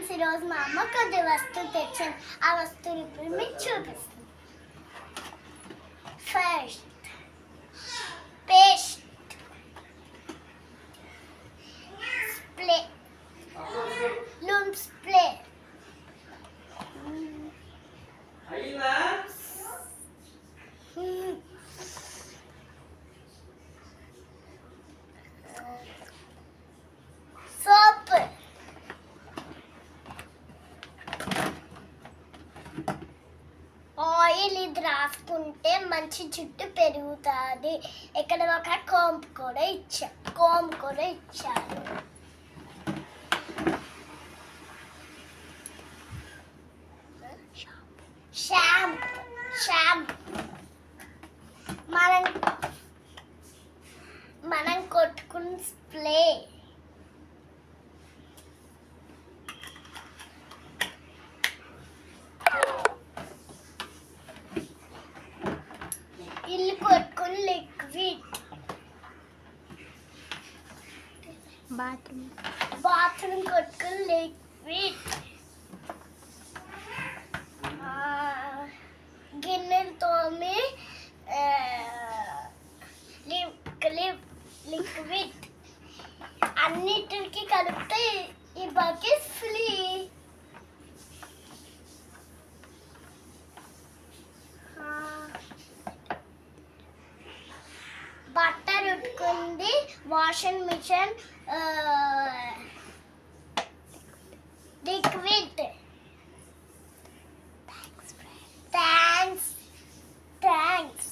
Friends ఈరోజు మా అమ్మ కొద్ది వస్తువు తెచ్చింది ఆ వస్తువుని ఇప్పుడు మీకు చూపిస్తాను first paste spray loom spray oil ఇది రాసుకుంటే మంచి జుట్టు పెరుగుతుంది. ఇక్కడ ఒక కోంపు కూడా ఇచ్చా కోంపు కూడా ఇచ్చారు షాంపూ షాంపూ. మనం మనం కొట్టుకున్న స్ప్లే బాత్రూమ్ బాత్రూమ్ కొట్టుకుని లిక్విడ్ గిన్నెలు తోమి లిక్విడ్ అన్నిటికి కలిపితే ఈ bucket free ఉట్టుకుంది washing machine liquid thanks thanks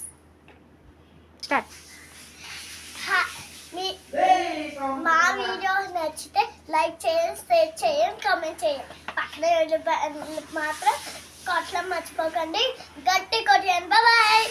మీ మా వీడియో నచ్చితే లైక్ చేయండి షేర్ చేయండి కామెంట్ చేయండి. పక్కన మాత్రం కొట్టడం మర్చిపోకండి. గట్టి కొట్టండి బాయ్